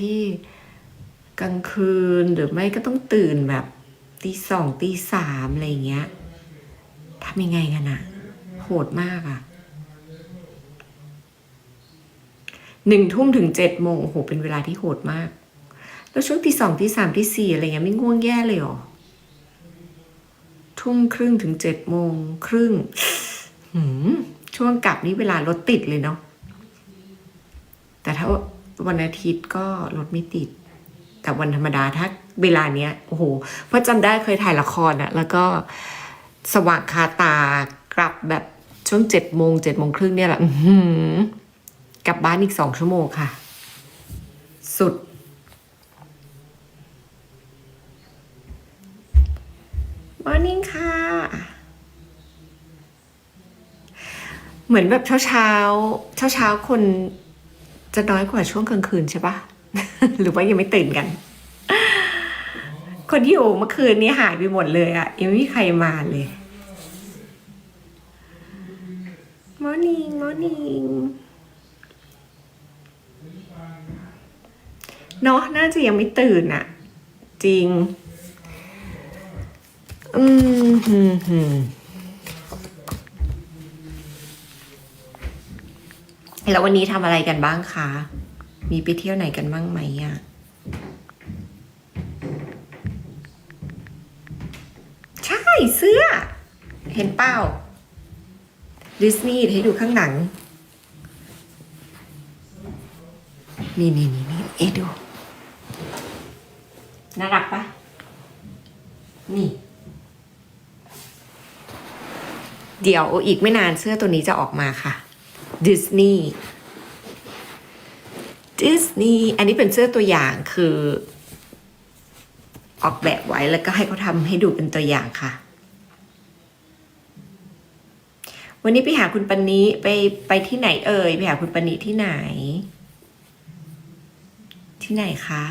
ที่กลางคืนหรือไม่ก็ต้องตื่นแบบตีสองตีสามอะไรเงี้ยทำยังไงกันอะโหดมากอะหนึ่งทุ่มถึงเจ็ดโมงโอ้โหเป็นเวลาที่โหดมาก แล้วช่วงตีสองตีสามตีสี่อะไรเงี้ยไม่ง่วงแย่เลยหรอทุ่มครึ่งถึงเจ็ดโมงครึ่งหืมช่วงกลับนี่เวลารถติดเลยเนาะแต่ถ้า วันอาทิตย์ก็รถไม่ติด แต่วันธรรมดาถ้าเวลาเนี้ยโอ้โหเพราะจำได้เคยถ่ายละครอะแล้วก็สว่างคาตากลับแบบช่วงเจ็ดโมงเจ็ดโมงครึ่งเนี่ยแหละกลับบ้านอีกสองชั่วโมงค่ะ สุด มอร์นิ่งค่ะ เหมือนแบบเช้าเช้าเช้าเช้าคน จะน้อยกว่าช่วงกลางคืนใช่ปะหรือว่ายังไม่ตื่นกัน คนที่อยู่เมื่อคืนนี้หายไปหมดเลยอะยังไม่มีใครมาเลยมอร์นิ่งมอร์นิ่งเนาะน่าจะยังไม่ตื่นอะจริง อืมหืมหืม แล้ววันนี้ทำอะไรกันบ้างคะ มีไปเที่ยวไหนกันบ้างไหมอะใช่เสื้อ เห็นเป้าดิสนีย์ให้ดูข้างหลัง นี่นี่นี่นี่เอะดู น่ารักปะนี่ เดี๋ยวอีกไม่นานเสื้อตัวนี้จะออกมาค่ะ ดิสนีย์ดิสนีย์อันนี้เป็นเสื้อตัวอย่างคือ ออกแบบไว้แล้วก็ให้เขาทำให้ดูเป็นตัวอย่างค่ะ วันนี้ไปหาคุณปณิไปไปที่ไหนเอ่ยไปหาคุณปณิที่ไหน ที่ไหนคะ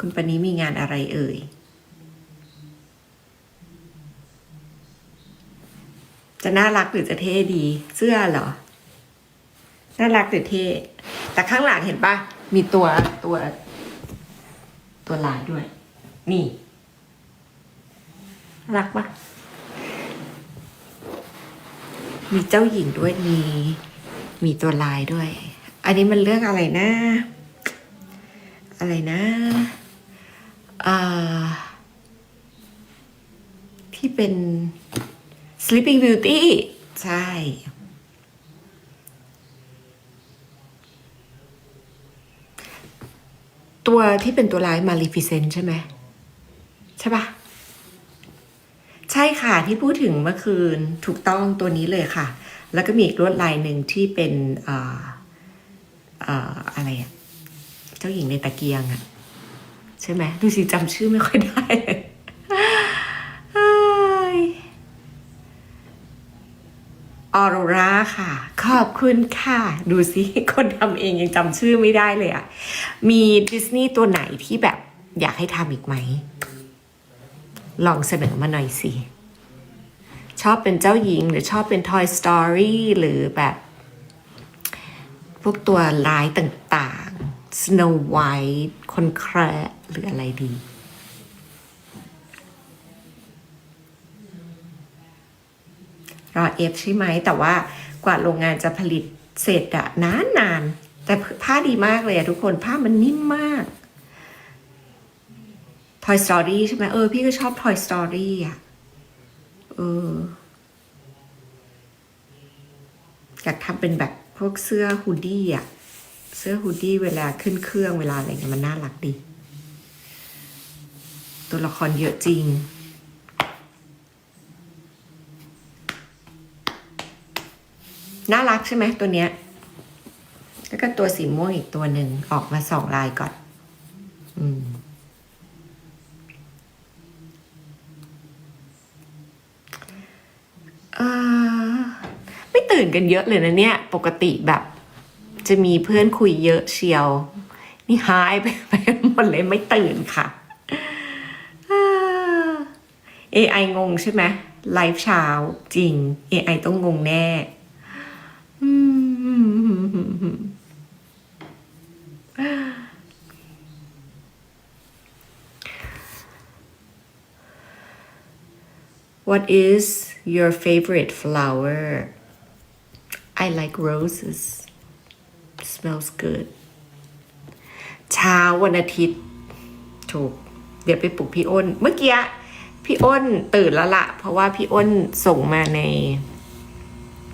คุณปณิมีงานอะไรเอ่ยจะน่ารักหรือจะเท่ดี เสื้อเหรอ น่ารักหรือเท่แต่ข้างหลังเห็นปะมีตัวตัวตัวลายด้วย นี่รักปะมีเจ้าหญิงด้วยมีมีตัวลายด้วย อันนี้มันเรื่องอะไรนะ อะไรนะอ่าที่เป็น Sleeping Beauty ใช่ ตัวที่เป็นตัวร้ายมาลีฟิเซนใช่ไหมใช่ปะใช่ค่ะที่พูดถึงเมื่อคืนถูกต้องตัวนี้เลยค่ะ แล้วก็มีอีกลวดลายหนึ่งที่เป็นอ่าอ่าอะไรอะเจ้าหญิงในตะเกียงอะใช่ไหมดูสิจำชื่อไม่ค่อยได้เลยเอ้ย ออโรราค่ะ ขอบคุณค่ะ ดูสิคนทำเองยังจำชื่อไม่ได้เลยอะมีดิสนีย์ตัวไหนที่แบบอยากให้ทำอีกไหม ลองเสนอมาหน่อยสิ ชอบเป็นเจ้าหญิงหรือชอบเป็น Toy Story หรือแบบ พวกตัวร้ายต่างๆ Snow White คนแคระหรืออะไรดี รอเอฟใช่ไหม แต่ว่ากว่าโรงงานจะผลิตเสร็จอะนานนาน แต่ผ้าดีมากเลยอะทุกคนผ้ามันนิ่มมาก Toy Story ใช่ไหมเออ พี่ก็ชอบ Toy Story อะเอออยากทำเป็นแบบพวกเสื้อฮูดดี้อะเสื้อฮูดดี้เวลาขึ้นเครื่องเวลาอะไรเงี้ยมันน่ารักดี ตัวละครเยอะจริง น่ารักใช่ไหมตัวเนี้ย แล้วก็ตัวสีม่วงอีกตัวหนึ่งออกมาสองลายก่อน อืม เอ่อไม่ตื่นกันเยอะเลยนะเนี่ย ปกติแบบ จะมีเพื่อนคุยเยอะเชียว นี่หายไปไปหมดเลยไม่ตื่นค่ะ AI งงใช่ไหมไลฟ์เช้าจริง AI ต้องงงแน่ What is your favorite flower? I like roses. Smells good. เช้าวันอาทิตย์ ถูก เดี๋ยวไปปลุกพี่อ้น เมื่อกี้พี่อ้นตื่นแล้วละเพราะว่าพี่อ้นส่งมาใน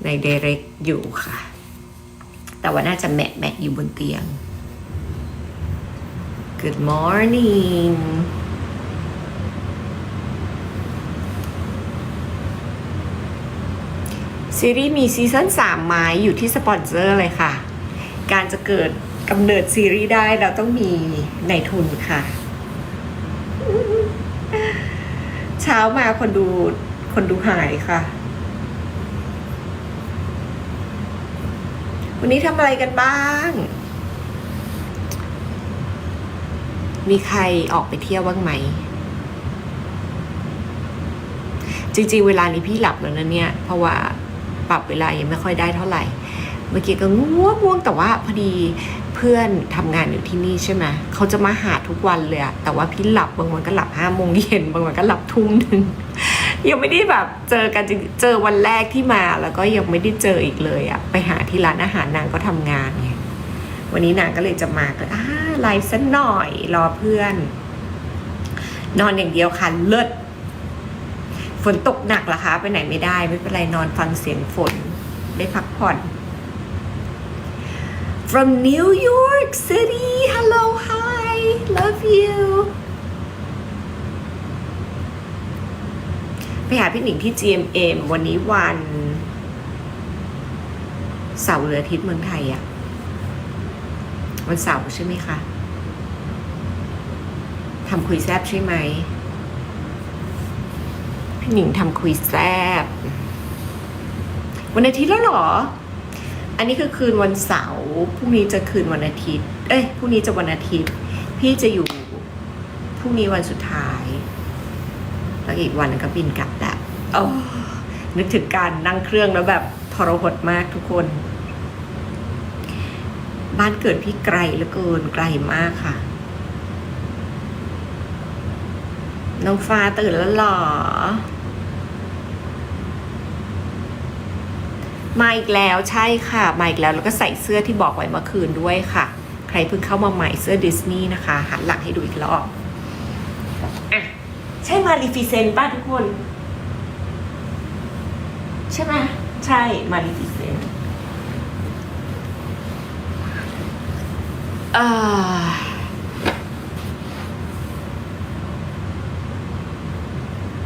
ในเดเร็กอยู่ค่ะ แต่ว่าน่าจะแมะแมะอยู่บนเตียง Good morning ซีรีส์มีซีซั่น3ไม้อยู่ที่สปอนเซอร์เลยค่ะ การจะเกิดกำเนิดซีรีส์ได้เราต้องมีในทุนค่ะ เช้ามาคนดูคนดูหายค่ะ วันนี้ทำอะไรกันบ้าง มีใครออกไปเที่ยวบ้างไหม จริง ๆ เวลานี้พี่หลับแล้วนะเนี่ย เพราะว่าปรับเวลายังไม่ค่อยได้เท่าไหร่ เมื่อกี้ก็ง่วงง่วงแต่ว่าพอดีเพื่อนทำงานอยู่ที่นี่ใช่ไหมเขาจะมาหาทุกวันเลยอะแต่ว่าพี่หลับบางวันก็หลับห้าโมงเย็นบางวันก็หลับทุ่มหนึ่ง ยังไม่ได้แบบเจอกันจริงเจอวันแรกที่มาแล้วก็ยังไม่ได้เจออีกเลยอะไปหาที่ร้านอาหารนางก็ทำงานไงวันนี้นางก็เลยจะมาก็อ่าไลฟ์สักหน่อยรอเพื่อน นอนอย่างเดียวค่ะเลิศฝนตกหนักเหรอคะไปไหนไม่ได้ ไม่เป็นไรนอนฟังเสียงฝนได้พักผ่อน from New York City hello hi love you ไปหาพี่หนิงที่ GMM วันนี้วันเสาร์หรืออาทิตย์เมืองไทยอะวันเสาร์ใช่ไหมคะทำคุยแซบใช่ไหม พี่หนิงทำคุยแซบวันอาทิตย์แล้วหรอ อันนี้คือคืนวันเสาร์พรุ่งนี้จะคืนวันอาทิตย์ เอ้ยพรุ่งนี้จะวันอาทิตย์ พี่จะอยู่พรุ่งนี้วันสุดท้าย แล้วอีกวันหนึงก็บินกลับแล้วโอ้นึกถึงการนั่งเครื่องแล้วแบบทรหดมากทุกคน บ้านเกิดพี่ไกลเหลือเกินไกลมากค่ะ น้องฟ้าตื่นแล้วเหรอ มาอีกแล้วใช่ค่ะ มาอีกแล้วแล้วก็ใส่เสื้อที่บอกไว้เมื่อคืนด้วยค่ะ ใครเพิ่งเข้ามาใหม่เสื้อดิสนีย์นะคะ หันหลังให้ดูอีกรอบอะ ใช่มาริฟิเซนป้าทุกคน ใช่ไหมใช่มาริฟิเซนอ่า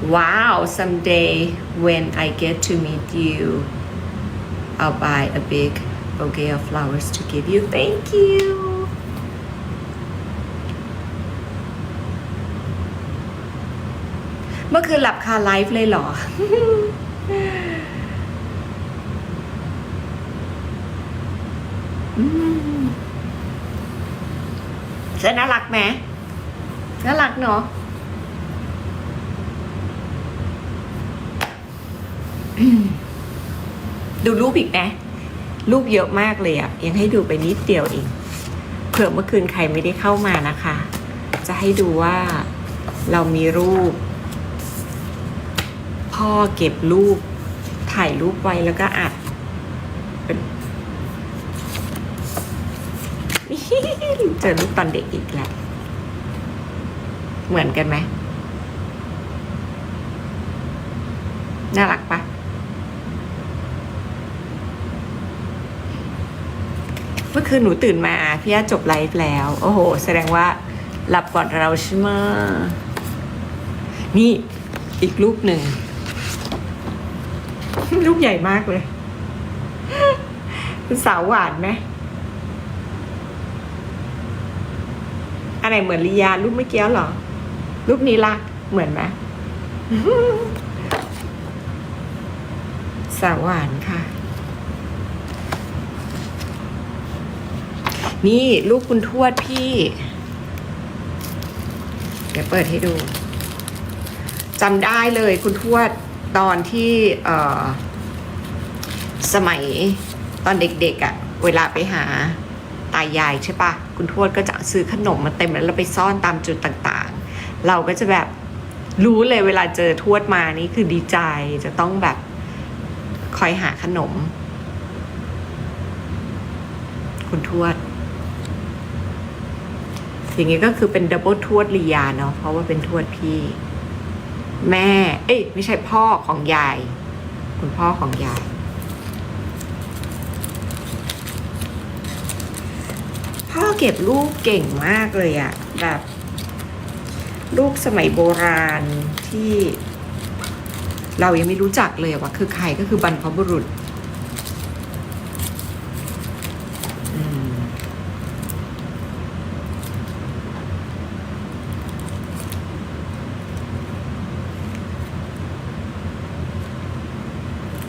Wow, someday when I get to meet you, I'll buy a big bouquet of flowers to give you. Thank you. เมื่อคืนหลับคาไลฟ์เลยเหรออืมเสนอน่ารักไหมน่ารักเนาะดูรูปอีกนะรูปเยอะมากเลยอะ่ะยังให้ดูไปนิดเดียวเองเผื่อเมื่อคืนใครไม่ได้เข้ามานะคะ จะให้ดูว่าเรามีรูป พ่อเก็บรูป ถ่ายรูปไว้แล้วก็อัดเป็นเจอรูปตอนเด็กอีกแล้ว เหมือนกันไหม น่ารักปะเมื่อคืนหนูตื่นมา พี่อาจบไลฟ์แล้ว โอ้โห แสดงว่าหลับก่อนเราใช่ไหมนี่อีกรูปหนึ่ง รูปใหญ่มากเลยคุณสาวหวานไหมอันไหนเหมือนลียารูปเมื่อกี้หรอ รูปนี้ละเหมือนไหมสาวหวานค่ะ นี่ลูกคุณทวดพี่ เดี๋ยวเปิดให้ดูจำได้เลยคุณทวด ตอนที่สมัยตอนเด็กๆอะ่ะ เวลาไปหาตายายใช่ปะคุณทวดก็จะซื้อขนมมาเต็มแล้วเราไปซ่อนตามจุดต่างๆ เราก็จะแบบรู้เลยเวลาเจอทวดมานี่คือดีใจจะต้องแบบคอยหาขนม คุณทวด อย่างนี้ก็คือเป็นดับเบิลทวดลียาเนาะเพราะว่าเป็นทวดพี่ แม่ เอ้ยไม่ใช่พ่อของยาย คุณพ่อของยาย พ่อเก็บรูปเก่งมากเลยอะแบบรูปสมัยโบราณที่ เรายังไม่รู้จักเลยว่าคือใครก็คือบรรพบุรุษ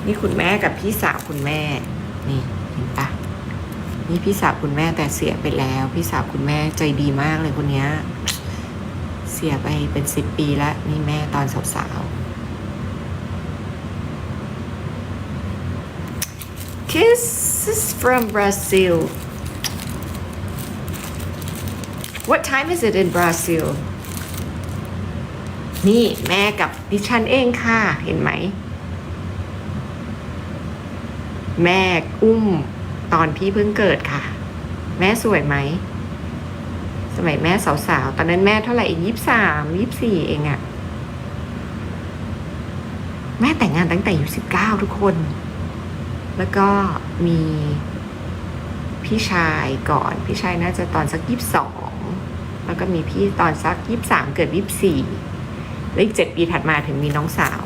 นี่คุณแม่กับพี่สาวคุณแม่ นี่เห็นปะนี่พี่สาวคุณแม่แต่เสียไปแล้ว พี่สาวคุณแม่ใจดีมากเลยคนเนี้ยเสียไปเป็นสิบปีแล้วนี่แม่ตอนสาวๆ Kisses from Brazil What time is it in Brazil นี่แม่กับดิฉันเองค่ะ เห็นไหม แม่อุ้มตอนพี่เพิ่งเกิดค่ะ แม่สวยไหม สมัยแม่สาวๆ ตอนนั้นแม่เท่าไหร่อีกยี่สามยี่สี่เองอะแม่แต่งงานตั้งแต่อายุสิบเก้าทุกคน แล้วก็มีพี่ชายก่อน พี่ชายน่าจะตอนสักยี่สองแล้วก็มีพี่ตอนสักยี่สามเกิดยี่สี่แล้วอีกเจ็ดปีถัดมาถึงมีน้องสาว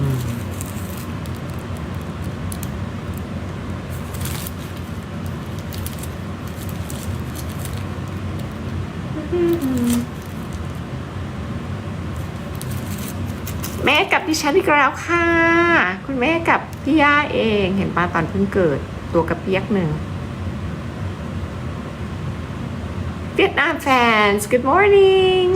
อืม แม่กับ ดิฉันอีกแล้วค่ะ คุณแม่กับพี่ย่าเองเห็นป้าตอนเพิ่งเกิด ตัวกระเปียกหนึ่งเวียดนามแฟน good morning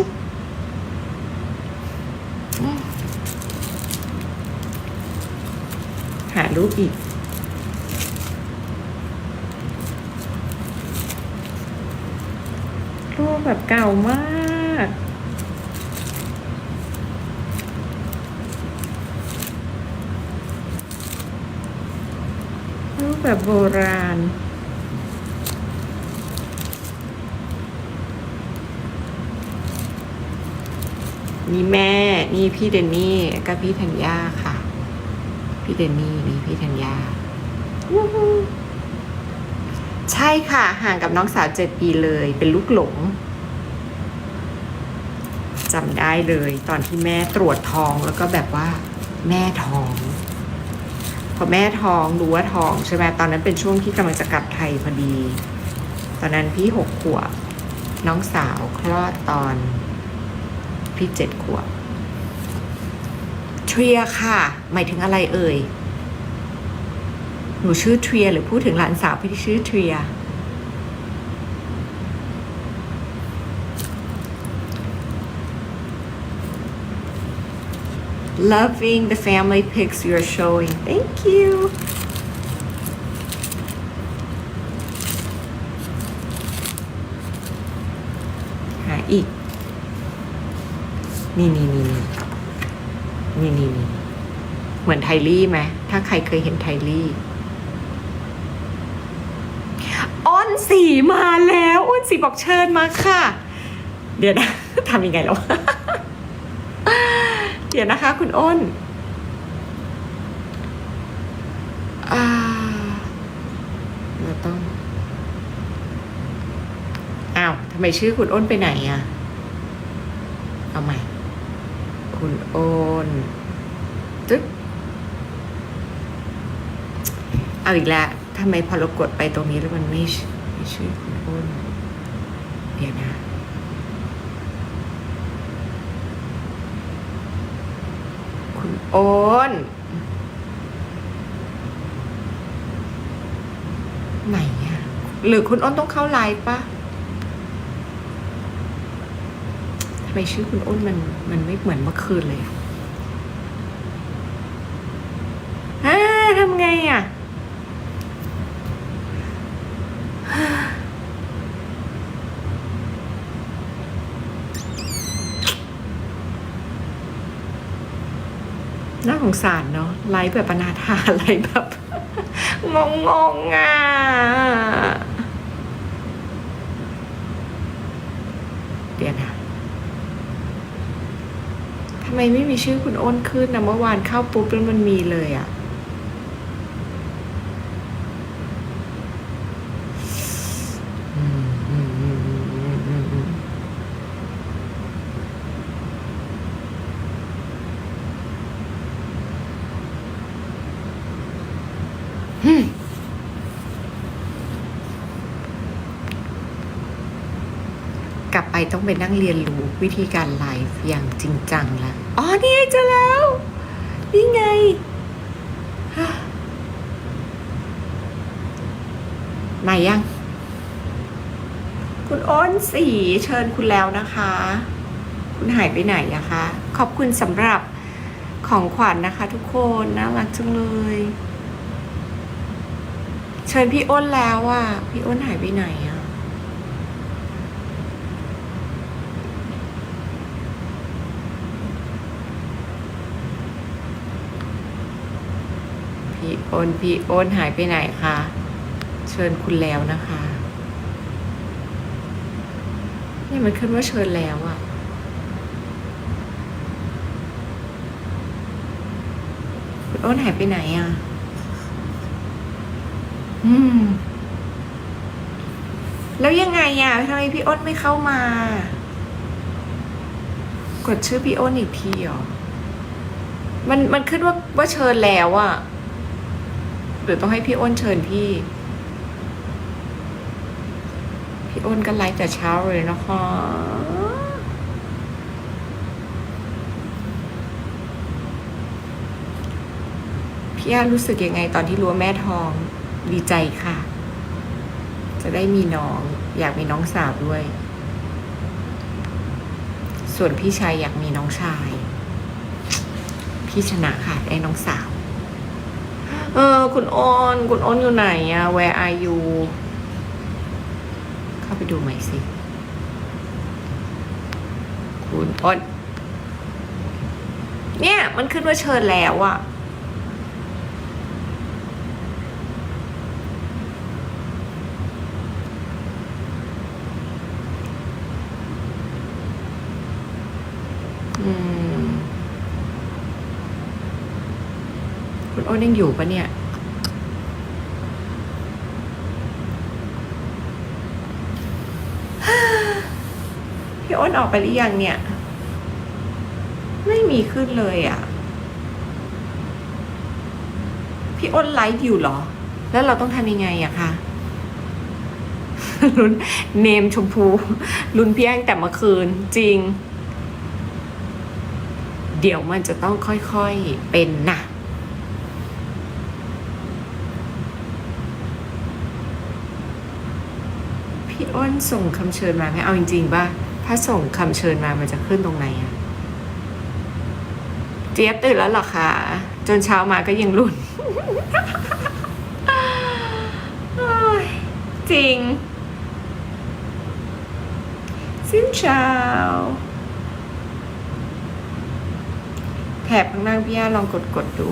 หารูปอีกรูปแบบเก่ามาก แบบโบราณ นี่แม่ นี่พี่เดนนี่กับพี่ธัญญาค่ะ พี่เดนนี่นี่พี่ธัญญา ใช่ค่ะ ห่างกับน้องสาวเจ็ดปีเลย เป็นลูกหลงจำได้เลย ตอนที่แม่ตรวจท้องแล้วก็แบบว่า แม่ท้อง พอแม่ท้องรู้ว่าท้องใช่ไหมตอนนั้นเป็นช่วงที่กำลังจะกลับไทยพอดี ตอนนั้นพี่หกขวบน้องสาวคลอดตอนพี่เจ็ดขวบเทรียค่ะ หมายถึงอะไรเอ่ย หนูชื่อเทรียหรือพูดถึงหลานสาวพี่ที่ชื่อเทรีย Loving the family pics you're showing. Thank you. หาอีกนี่นี่นี่นี่นี่นี่นี่เหมือนไทลี่ไหมถ้าใครเคยเห็นไทลี่อ้อนสีมาแล้วอ้นสีบอกเชิญมาค่ะ เดี๋ยวนะทำยังไงแล้ว เดี๋ยวนะคะ คุณอ้นเราต้อง อ้าวทำไมชื่อคุณอ้นไปไหนอะเอาใหม่ คุณอ้นตึ๊บเอาอีกแล้วทำไมพอเรากดไปตรงนี้แล้วมันไม่ไม่ชื่อคุณอ้นเดี๋ยวนะ คุณ โอนไหนอะหรือคุณอ้นต้องเข้าไลฟ์ปะทำไมชื่อคุณอ้นมันมันไม่เหมือนเมื่อคืนเลยอะทำไงอะ น่าสงสารเนาะไลฟ์แบบปนาถาไลฟ์แบบงงงงอะเดี๋ยวนะทำไมไม่มีชื่อคุณอ้นขึ้นนะเมื่อวานเข้าปุ๊บแล้วมันมีเลยอะ่ะ กลับไปต้องไปนั่งเรียนรู้วิธีการไลฟ์อย่างจริงจังแล้วอ๋อนี่ไงเจอแล้ว นี่ไง มายัง คุณอ้นสีเชิญคุณแล้วนะคะ คุณหายไปไหนอะคะ ขอบคุณสำหรับของขวัญนะคะทุกคนน่ารักจังเลย เชิญพี่อ้นแล้วอะพี่อ้นหายไปไหนอะ พี่อ้นพี่อ้นหายไปไหนคะเชิญคุณแล้วนะคะนี่มันขึ้นว่าเชิญแล้วอะคุณอ้นหายไปไหนอะอืม แล้วยังไงอะทำไมพี่อ้นไม่เข้ามากดชื่อพี่อ้นอีกทีหรอ มันมันขึ้นว่าว่าเชิญแล้วอะ หรือต้องให้พี่อ้นเชิญพี่ พี่อ้นก็ไลฟ์แต่เช้าเลยนะคะพี่อ้ารู้สึกยังไงตอนที่รู้ว่าแม่ทองดีใจค่ะ จะได้มีน้อง อยากมีน้องสาวด้วย ส่วนพี่ชายอยากมีน้องชาย พี่ชนะค่ะได้น้องสาว เออ คุณอ้นคุณอ้นอยู่ไหนอะ Where are you เข้าไปดูใหม่สิ คุณอ้นเนี่ย มันขึ้นว่าเชิญแล้วอะ อ้นยังอยู่ปะเนี่ยพี่อ้นออกไปหรือยังเนี่ย ไม่มีขึ้นเลยอะ่ะ พี่อ้นไลฟ์อยู่หรอ แล้วเราต้องทำยังไงอะคะลุ้นเนมชมพูลุ้นพี่แองแต่เมื่อคืนจริง เดี๋ยวมันจะต้องค่อยๆเป็นนะ นส่งคำเชิญมาไหมเอาจริงๆป่ะถ้าส่งคำเชิญมามันจะขึ้นตรงไหนอะเจี๊ยบตื่นแล้วหรอคะจนเช้ามาก็ยังรุนจริงสิ้นเช้าแถบข้างล่างพี่ย่าลองกดกดๆดู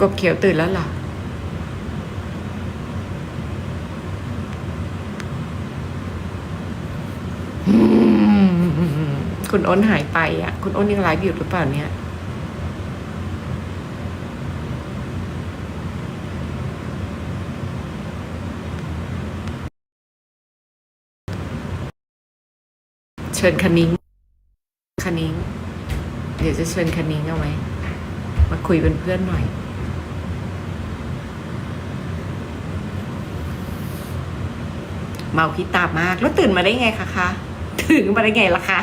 กบเขียวตื่นแล้วหรอคุณอ้นหายไปอะ คุณอ้นยังไลฟ์อยู่หรือเปล่าเนี่ยเชิญคณิ้งคณิ้งเดี๋ยวจะเชิญคณิ้งเอาไหมมาคุยเป็นเพื่อนหน่อย เมาพิตามาก แล้วตื่นมาได้ไงคะคะถึงมาได้ไงล่ะคะ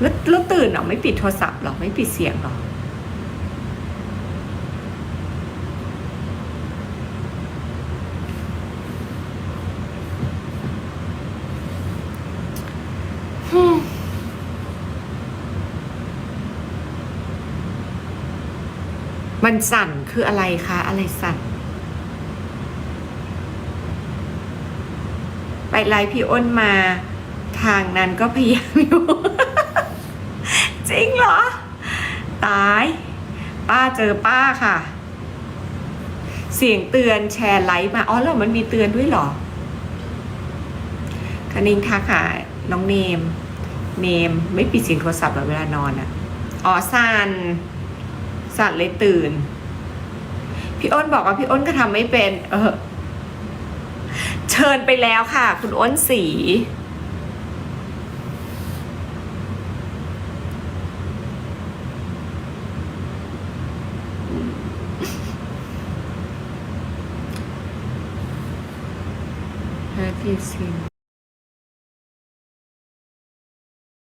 แล้วแล้วตื่นหรอไม่ปิดโทรศัพท์หรอไม่ปิดเสียงหรอมันสั่นคืออะไรคะ อะไรสั่น ไลฟ์พี่อ้นมา ทางนั้นก็พยายามอยู่ จริงเหรอ ตาย ป้าเจอป้าค่ะ เสียงเตือนแชร์ไลฟ์มา อ๋อแล้วมันมีเตือนด้วยเหรอคณิงทักหาน้องเนม เนม ไม่ปิดเสียงโทรศัพท์เหรอเวลานอนอะ่ะ อ๋อสันสันเลยตื่น พี่อ้นบอกว่าพี่อ้นก็ทำไม่เป็น เออ ชิญไปแล้วค่ะ คุณอ้นสีห้าที่สิบ